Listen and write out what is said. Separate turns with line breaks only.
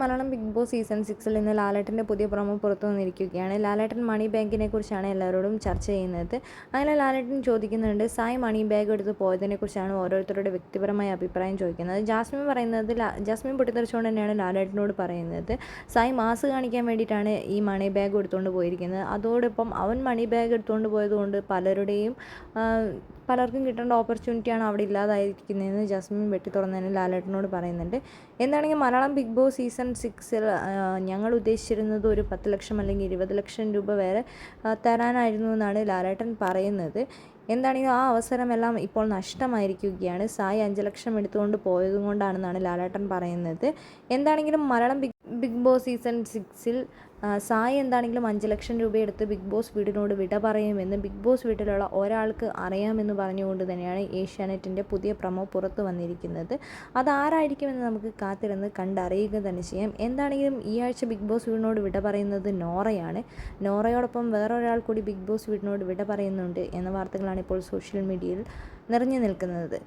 Malayalam big boss season സിക്സിൽ നിന്ന് ലാലേട്ടന്റെ പുതിയ പ്രൊമോ പുറത്തു വന്നിരിക്കുകയാണ്. ലാലേട്ടൻ മണി ബാങ്കിനെ കുറിച്ചാണ് എല്ലാവരോടും ചർച്ച ചെയ്യുന്നത്. അങ്ങനെ ലാലേട്ടൻ ചോദിക്കുന്നുണ്ട് സായ് മണി ബാഗ് എടുത്ത് പോയതിനെ കുറിച്ചാണ് ഓരോരുത്തരുടെ വ്യക്തിപരമായ അഭിപ്രായം ചോദിക്കുന്നത്. ജാസ്മിൻ പറയുന്നത് ജാസ്മിൻ പൊട്ടിത്തെറിച്ചുകൊണ്ട് തന്നെയാണ് ലാലേട്ടനോട് പറയുന്നത്. സായ് മാസ് കാണിക്കാൻ വേണ്ടിയിട്ടാണ് ഈ മണി ബാഗ് എടുത്തുകൊണ്ട് പോയിരിക്കുന്നത്. അതോടൊപ്പം അവൻ മണി ബാഗ് എടുത്തുകൊണ്ട് പോയതുകൊണ്ട് പലരുടെയും പലർക്കും കിട്ടേണ്ട ഓപ്പർച്യൂണിറ്റിയാണ് അവിടെ ഇല്ലാതായിരിക്കുന്നതെന്ന് ജാസ്മിൻ വെട്ടി തുറന്നതിന് ലാലേട്ടനോട് പറയുന്നുണ്ട്. എന്താണെങ്കിൽ മലയാളം ബിഗ് ബോസ് സീസൺ സിക്സിൽ ഞങ്ങൾ ഉദ്ദേശിച്ചിരുന്നത് ഒരു പത്ത് ലക്ഷം അല്ലെങ്കിൽ ഇരുപത് ലക്ഷം രൂപ വരെ തരാനായിരുന്നു എന്നാണ് ലാലേട്ടൻ പറയുന്നത്. എന്താണെങ്കിലും ആ അവസരമെല്ലാം ഇപ്പോൾ നഷ്ടമായിരിക്കുകയാണ്. സായി അഞ്ച് ലക്ഷം എടുത്തുകൊണ്ട് പോയതുകൊണ്ടാണെന്നാണ് ലാലേട്ടൻ പറയുന്നത്. എന്താണെങ്കിലും മലയാളം ബിഗ് ബോസ് സീസൺ സിക്സിൽ സായി എന്താണെങ്കിലും അഞ്ച് ലക്ഷം രൂപ എടുത്ത് ബിഗ് ബോസ് വീടിനോട് വിട പറയുമെന്ന് ബിഗ് ബോസ് വീട്ടിലുള്ള ഒരാൾക്ക് അറിയാമെന്ന് പറഞ്ഞുകൊണ്ട് തന്നെയാണ് ഏഷ്യാനെറ്റിന്റെ പുതിയ പ്രമോ പുറത്തു വന്നിരിക്കുന്നത്. അതാരായിരിക്കുമെന്ന് നമുക്ക് കാത്തിരുന്ന് കണ്ടറിയുക തന്നെ ചെയ്യാം. എന്താണെങ്കിലും ഈ ആഴ്ച ബിഗ് ബോസ് വീടിനോട് വിട പറയുന്നത് നോറയാണ്. നോറയോടൊപ്പം വേറൊരാൾ കൂടി ബിഗ് ബോസ് വീടിനോട് വിട പറയുന്നുണ്ട് എന്ന വാർത്തകളാണ് ഇപ്പോൾ സോഷ്യൽ മീഡിയയിൽ നിറഞ്ഞു നിൽക്കുന്നത്.